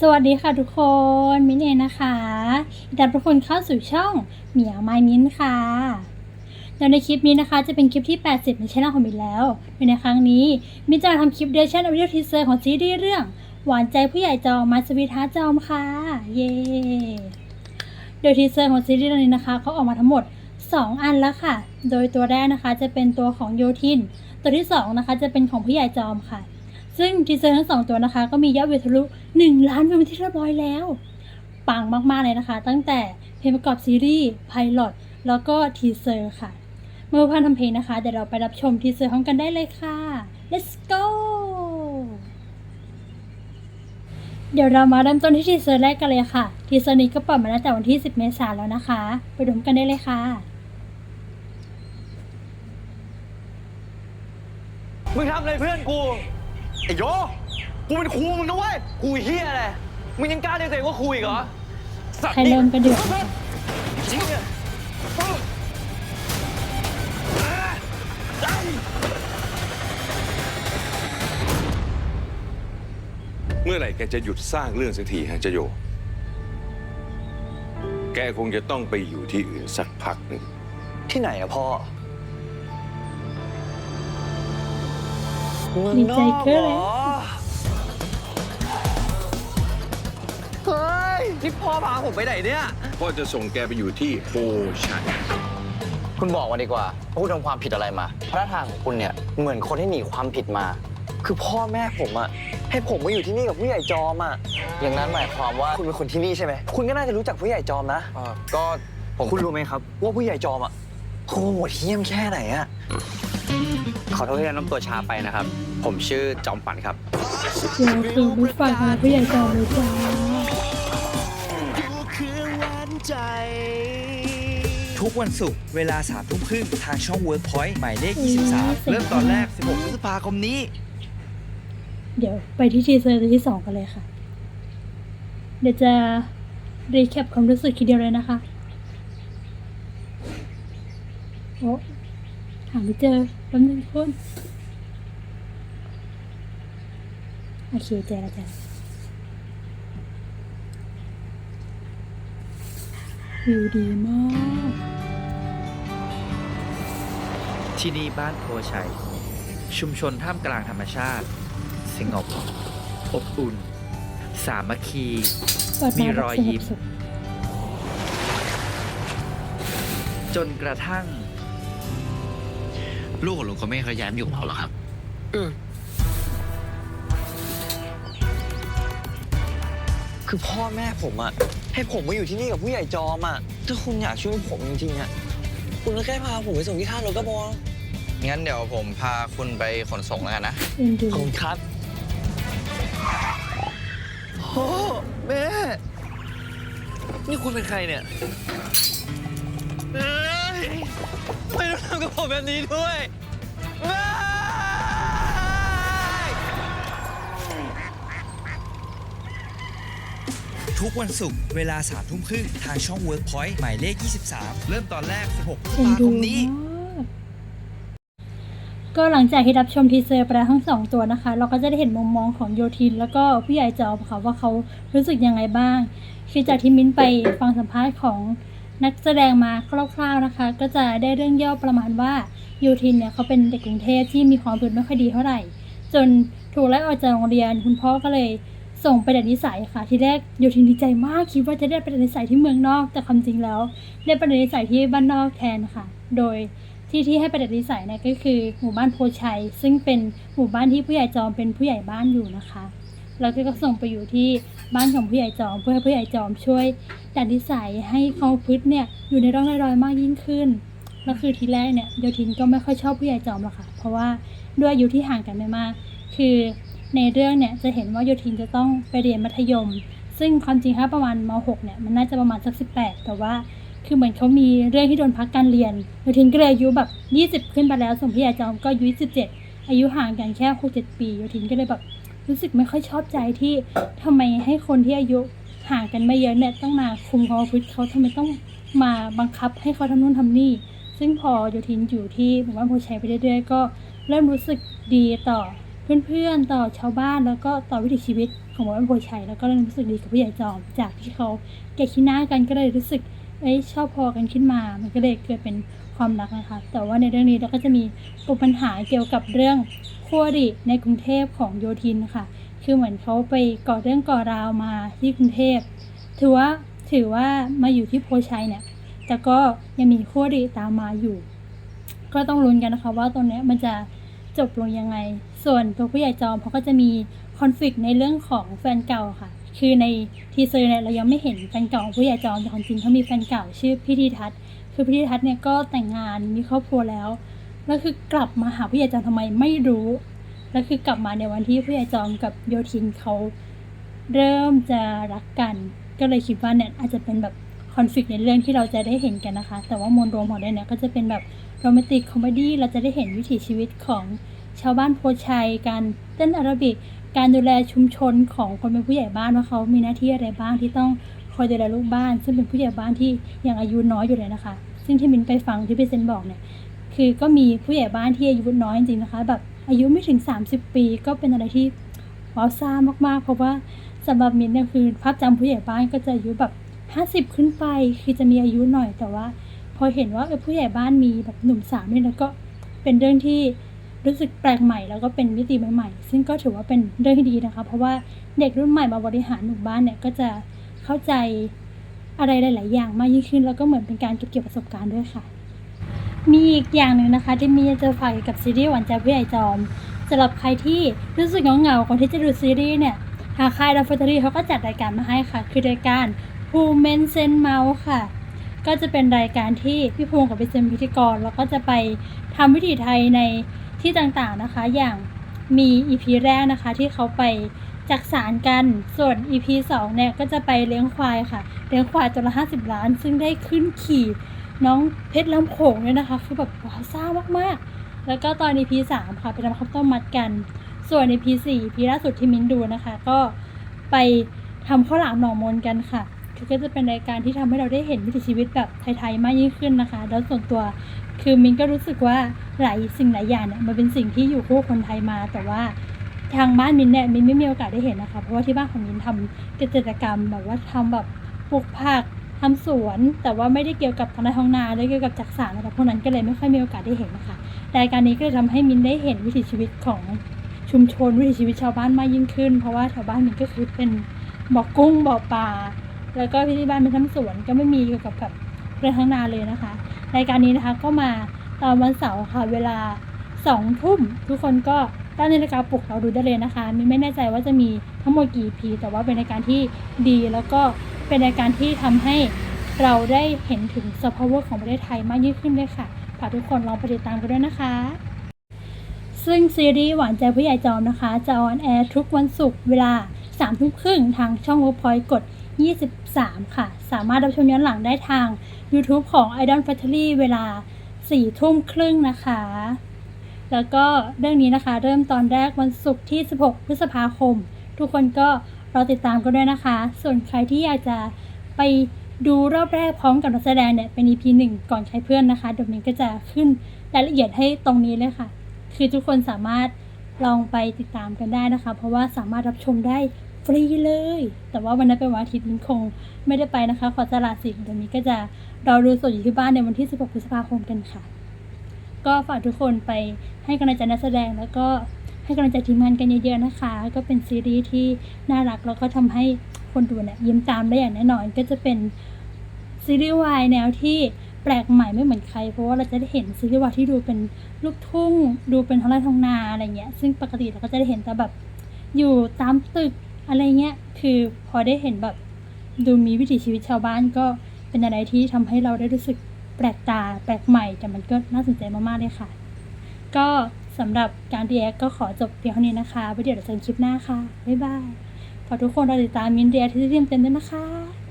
สวัสดีค่ะทุกคนมิ้นเองนะคะยินดีต้อนรับทุกคนเข้าสู่ช่องเหมียวไมมิ้นค่ะโดยในคลิปนี้นะคะจะเป็นคลิปที่ 80 ในช่องของมิ้นแล้วโดยในครั้งนี้มิ้นจะมาทำคลิปเดชั่นอวิดีโอทีเซอร์ของซีรีส์เรื่อง หวานใจผู้ใหญ่จอมมาสวิท้าจอมค่ะ เย้โดยทีเซอร์ของซีรีส์เรื่องนี้นะคะเขาออกมาทั้งหมด 2 อันแล้วค่ะ โดยตัวแรกนะคะจะเป็นตัวของโยทิน ตัวที่สองนะคะจะเป็นของผู้ใหญ่จอมค่ะ ซึ่งทีเซอร์ทั้งสองตัวนะคะ ก็มียอดวิวทะลุ1 ล้านวิวที่เรียบร้อยแล้ว ปังมากๆเลยนะคะ ตั้งแต่เพลงประกอบซีรีส์ไพลอตแล้วก็ทีเซอร์ค่ะ เมื่อพันทำเพลงนะคะ เดี๋ยวเราไปรับชมทีเซอร์พร้อมกันได้เลยค่ะ let's go เดี๋ยวเรามาเริ่มต้นที่ทีเซอร์แรกกันเลยค่ะ ทีเซอร์นี้ก็ปล่อยมาตั้งแต่วันที่ 10 เมษายนแล้วนะคะ ไปดูกันได้เลยค่ะมึงทำอะไรเพื่อนกู ไอ้โยกูเป็นครูมึงนะเว้ยครูเฮียอะไรมึงยังกล้าเรียกตัวเองว่าครูอีกเหรอสัตว์ใครเริ่มก็เดือดค่ะจริงอะเมื่อไหร่แกจะหยุดสร้างเรื่องสักทีฮะเจโย แกคงจะต้องไปอยู่ที่อื่นสักพักหนึ่งที่ไหนอะพ่อ ดีใจเกินเลยเฮ้ยนี่พ่อพาผมไปไหนเนี่ย พ่อจะส่งแกไปอยู่ที่โพชัยคุณบอกมาดีกว่าว่าคุณทำความผิดอะไรมาพระทางของคุณเนี่ยเหมือนคนที่หนีความผิดมา คือพ่อแม่ผมอะให้ผมมาอยู่ที่นี่กับผู้ใหญ่จอมอะอย่างนั้นหมายความว่าคุณเป็นคนที่นี่ใช่ไหมคุณก็น่าจะรู้จักผู้ใหญ่จอมนะเอ่อก็ผมคุณรู้ไหมครับ ว่าผู้ใหญ่จอมอะโหดเหี้ยมแค่ไหนอะ ขอโทษที่น้ำตัวช้าไปนะครับ ผมชื่อจอมฝันครับ เดี๋ยวคือไม่ฟังค่ะผู้ใหญ่จอมเลยจ้าทุกวันศุกร์เวลา3ามทุ่มครึ่งทางช่อง WorkPoint หมายเลข 23 เริ่มตอนแรก 16พฤษภาคมนี้ เดี๋ยวไปที่ทีเซอร์ที่สองกันเลยค่ะ เดี๋ยวจะรีแคปความรู้สึกทีเดียวเลยนะคะ โอ้หาไม่เจอแป๊บนึงคุณโอเคเจอแล้วเจอแล้ววิวดีมาก ที่นี่บ้านโพชัย ชุมชนท่ามกลางธรรมชาติ สงบ อบอุ่น สามัคคีเปิดมีมาแบบรอยสงยิ้บมสุขจนกระทั่ง ลูกของลุงเขาไม่เขาย้ายมาอยู่กับเราหรอครับคือพ่อแม่ผมอะให้ผมมาอยู่ที่นี่กับผู้ใหญ่จอมอะถ้าคุณอยากช่วยผมจริงๆอะคุณก็แค่พาผมไปส่งที่ท่ารถก็พองั้นเดี๋ยวผมพาคุณไปขนส่งแล้วกันนะ เอ็นดูขอบคุณครับพ่อแม่ นี่คุณเป็นใครเนี่ยเอ้ย ไม่ต้องทำกับผมแบบนี้ด้วยไม่ทุกวันศุกร์เวลา3ามทุ่มครึ่งทางช่อง WorkPoint หมายเลข 23 เริ่มตอนแรก 16พฤษเอ็นภาดูคมนี้มากก็หลังจากที่รับชมทีเซอร์ไปแล้วทั้งสองตัวนะคะ เราก็จะได้เห็นมุมมองของโยทิน แล้วก็ผู้ใหญ่จอมค่ะว่าเขารู้สึกยังไงบ้าง คือจากที่มิ้นไปฟังสัมภาษณ์ของ นักแสดงมาคร่าวๆนะคะ ก็จะได้เรื่องย่อประมาณว่าโยทินเนี่ยเขาเป็นเด็กกรุงเทพที่มีความรู้ไม่ค่อยดีเท่าไหร่ จนถูกไล่ออกจากโรงเรียน คุณพ่อก็เลยส่งไปเรียนนิสัยค่ะ ทีแรกโยทินดีใจมากคิดว่าจะได้ไปเรียนนิสัยที่เมืองนอก แต่ความจริงแล้ว ได้ไปเรียนนิสัยที่บ้านนอกแทนค่ะ โดยที่ที่ให้ไปเรียนนิสัยเนี่ยก็คือหมู่บ้านโพชัย ซึ่งเป็นหมู่บ้านที่ผู้ใหญ่จอมเป็นผู้ใหญ่บ้านอยู่นะคะ แล้วก็ส่งไปอยู่ที่บ้านของผู้ใหญ่จอม เพื่อให้ผู้ใหญ่จอมช่วยดัดนิสัยให้เขาพฤติเนี่ยอยู่ในร่องรอยมากยิ่งขึ้นแล้วคือทีแรกเนี่ยโยทินก็ไม่ค่อยชอบผู้ใหญ่จอมหรอกค่ะ เพราะว่าด้วยอายุที่ห่างกันไม่มาก คือในเรื่องเนี่ยจะเห็นว่าโยทินจะต้องไปเรียนมัธยม ซึ่งความจริงถ้าประมาณม .6 เนี่ยมันน่าจะประมาณสัก 18 แต่ว่าคือเหมือนเขามีเรื่องที่โดนพักการเรียนโยทินก็เลยอายุแบบ 20 ขึ้นไปแล้วส่วนพี่ใหญ่จอมก็อายุ17อายุห่างกันแค่6-7ปีโยทินก็เลยแบบ รู้สึกไม่ค่อยชอบใจที่ทำไมให้คนที่อายุห่างกันไม่เยอะเนี่ยต้องมาคุมความประพฤติเขาทำไมต้องมาบังคับให้เขาทำนู่นทำนี่ ซึ่งพอโยทินอยู่ที่หมู่บ้านโพชัยไปเรื่อยๆก็เริ่มรู้สึกดีต่อเพื่อนๆต่อชาวบ้านแล้วก็ต่อวิถีชีวิตของหมู่บ้านโพชัยแล้วก็เริ่มรู้สึกดีกับผู้ใหญ่จอมจากที่เขาเกลียดขี้หน้ากันก็เลยรู้สึก เอ้ชอบพอกันขึ้นมา มันก็เลยเกิดเป็นความรักนะคะ แต่ว่าในเรื่องนี้เราก็จะมีปมปัญหาเกี่ยวกับเรื่องขั้วอริในกรุงเทพของโยธินค่ะ คือเหมือนเขาไปก่อเรื่องก่อราวมาที่กรุงเทพ ถือว่าถือว่ามาอยู่ที่โพชัยเนี่ย แต่ก็ยังมีขั้วอริตามมาอยู่ ก็ต้องลุ้นกันนะคะว่าตรงเนี้ยมันจะจบลงยังไง ส่วนตัวผู้ใหญ่จอมเขาก็จะมีคอนฟ lict ในเรื่องของแฟนเก่าค่ะ คือในทีเซอร์เนี่ยเรายังไม่เห็นแฟนเก่าของผู้ใหญ่จอมแต่ความจริงเขามีแฟนเก่าชื่อพิธีทัศน์คือพิธีทัศน์เนี่ยก็แต่งงานมีครอบครัวแล้วแล้วคือกลับมาหาผู้ใหญ่จอมทำไมไม่รู้แล้วคือกลับมาในวันที่ผู้ใหญ่จอมกับโยธินเขาเริ่มจะรักกัน ก็เลยคิดว่าเนี่ยอาจจะเป็นแบบคอนฟ lict ในเรื่องที่เราจะได้เห็นกันนะคะ แต่ว่ามวลรวมของเรื่องเนี่ยก็จะเป็นแบบโรแมนติกคอมเมดี้เราจะได้เห็นวิถีชีวิตของชาวบ้านโพชัยการเต้นอาราบิก การดูแลชุมชนของคนเป็นผู้ใหญ่บ้านว่าเขามีหน้าที่อะไรบ้างที่ต้องคอยดูแลลูกบ้าน ซึ่งเป็นผู้ใหญ่บ้านที่ยังอายุน้อยอยู่เลยนะคะ ซึ่งที่มินไปฟังที่พี่เซนบอกเนี่ยคือก็มีผู้ใหญ่บ้านที่อายุน้อยจริงๆนะคะ แบบอายุไม่ถึง 30 ปีก็เป็นอะไรที่ว้าวซ่ามากๆ เพราะว่าสำหรับมินเนี่ยคือภาพจำผู้ใหญ่บ้านก็จะอายุแบบ 50 ขึ้นไป คือจะมีอายุหน่อยแต่ว่า พอเห็นว่าเออผู้ใหญ่บ้านมีแบบหนุ่มสาวนี่แล้วก็เป็นเรื่องที่ รู้สึกแปลกใหม่แล้วก็เป็นมิติใหม่ๆ ซึ่งก็ถือว่าเป็นเรื่องที่ดีนะคะ เพราะว่าเด็กรุ่นใหม่มาบริหารหมู่บ้านเนี่ยก็จะเข้าใจอะไรหลาย ๆ อย่างมากยิ่งขึ้น แล้วก็เหมือนเป็นการเก็บเกี่ยวประสบการณ์ด้วยค่ะ มีอีกอย่างหนึ่งนะคะที่มีจะฝากกับซีรีส์หวานใจผู้ใหญ่จอมสำหรับใครที่รู้สึกเหงาๆก่อนที่จะดูซีรีส์เนี่ยทางค่ายดัฟเฟอรี่เขาก็จัดรายการมาให้ค่ะ คือรายการภูเมนเซนเมาส์ค่ะ ก็จะเป็นรายการที่พี่ภูมิกับพี่เซนพิธีกร แล้วก็จะไปทำวิถีไทยใน ที่ต่างๆนะคะ อย่างมีอีพีแรกนะคะ ที่เขาไปจักสารกัน ส่วน EP 2เนี่ยก็จะไปเลี้ยงควายค่ะ เลี้ยงควายตัวละ 50 ล้าน ซึ่งได้ขึ้นขี่น้องเพชรลำโขงเนี่ยนะคะ คือแบบว้าวซ่ามากๆ แล้วก็ตอน EP 3ค่ะไปทำข้าวต้มมัดกัน ส่วน EP 4 EP ล่าสุดที่มิ้นดูนะคะ ก็ไปทำข้าวหลามหน่อมนกันค่ะคือก็จะเป็นรายการที่ทำให้เราได้เห็นวิถีชีวิตแบบไทยๆมากยิ่งขึ้นนะคะ แล้วส่วนตัว คือมินก็รู้สึกว่าหลายสิ่งหลายอย่างเนี่ยมันเป็นสิ่งที่อยู่คู่คนไทยมา แต่ว่าทางบ้านมินเนี่ยมินไม่มีโอกาสได้เห็นนะคะ เพราะว่าที่บ้านของมินทำเกษตรกรรมแบบว่าทำแบบปลูกผักทำสวน แต่ว่าไม่ได้เกี่ยวกับทางไร่ท้องนาหรือเกี่ยวกับจักสานอะไรพวกนั้นก็เลยไม่ค่อยมีโอกาสได้เห็นนะคะรายการนี้ก็เลยทำให้มินได้เห็นวิถีชีวิตของชุมชนวิถีชีวิตชาวบ้านมากยิ่งขึ้น เพราะว่าชาวบ้านมินก็คือเป็นบ่อกุ้งบ่อปลาแล้วก็ที่บ้านเป็นทำสวนก็ไม่มีเกี่ยวกับกับเรื่องทั้งนาเลยนะคะ รายการนี้นะคะก็มาตอนวันเสาร์ค่ะเวลาสองทุ่มทุกคนก็ตั้งนาฬิกาปลุกเราดูได้เลยนะคะมิไม่แน่ใจว่าจะมีทั้งหมดกี่พีแต่ว่าเป็นรายการที่ดีแล้วก็เป็นรายการที่ทำให้เราได้เห็นถึงซอฟต์พาวเวอร์ของประเทศไทยมากยิ่งขึ้นด้วยค่ะฝากทุกคนลองไปติดตามกันด้วยนะคะ ซึ่งซีรีส์หวานใจผู้ใหญ่จอมนะคะ จะออนแอร์ทุกวันศุกร์เวลา3ามทุ่มครึ่งทางช่อง Workpoint กด 23 ค่ะ สามารถรับชมย้อนหลังได้ทาง YouTube ของ Idol Factory เวลา4ทุ่มครึ่งนะคะ แล้วก็เรื่องนี้นะคะ เริ่มตอนแรกวันศุกร์ที่ 16 พฤษภาคม ทุกคนก็รอติดตามกันด้วยนะคะ ส่วนใครที่อยากจะไปดูรอบแรกพร้อมกับนักแสดงเนี่ยเป็น EP 1ก่อนใช้เพื่อนนะคะเดี๋ยวนี้ก็จะขึ้นรายละเอียดให้ตรงนี้เลยค่ะ คือทุกคนสามารถลองไปติดตามกันได้นะคะ เพราะว่าสามารถรับชมได้ ฟรีเลย แต่ว่าวันนั้นเป็นวันอาทิตย์มินคงไม่ได้ไปนะคะขอสละสิทธิ์เดี๋ยวนี้ก็จะรอดูสดอยู่ที่บ้านในวันที่ 16 พฤษภาคมกันค่ะ ก็ฝากทุกคนไปให้กำลังใจนักแสดงแล้วก็ให้กำลังใจทีมงานกันเยอะๆนะคะ ก็เป็นซีรีส์ที่น่ารักแล้วก็ทำให้คนดูเนี่ยยิ้มตามได้อย่างแน่นอน ก็จะเป็นซีรีส์วายแนวที่แปลกใหม่ไม่เหมือนใคร เพราะว่าเราจะได้เห็นซีรีส์วายที่ดูเป็นลูกทุ่ง ดูเป็นท้องไร่ท้องนาอะไรเงี้ย ซึ่งปกติเราก็จะได้เห็นแต่แบบอยู่ตามตึก อะไรเงี้ย คือพอได้เห็นแบบดูมีวิถีชีวิตชาวบ้านก็เป็นอะไรที่ทำให้เราได้รู้สึกแปลกตาแปลกใหม่ แต่มันก็น่าสนใจมากๆเลยค่ะ ก็สำหรับการดีแอคก็ขอจบเพียงเท่านี้นะคะไว้เดี๋ยวเราเจอกันคลิปหน้าค่ะ บ๊ายบาย ขอทุกคนรอติดตามมินเดียที่เต็มด้วยนะคะ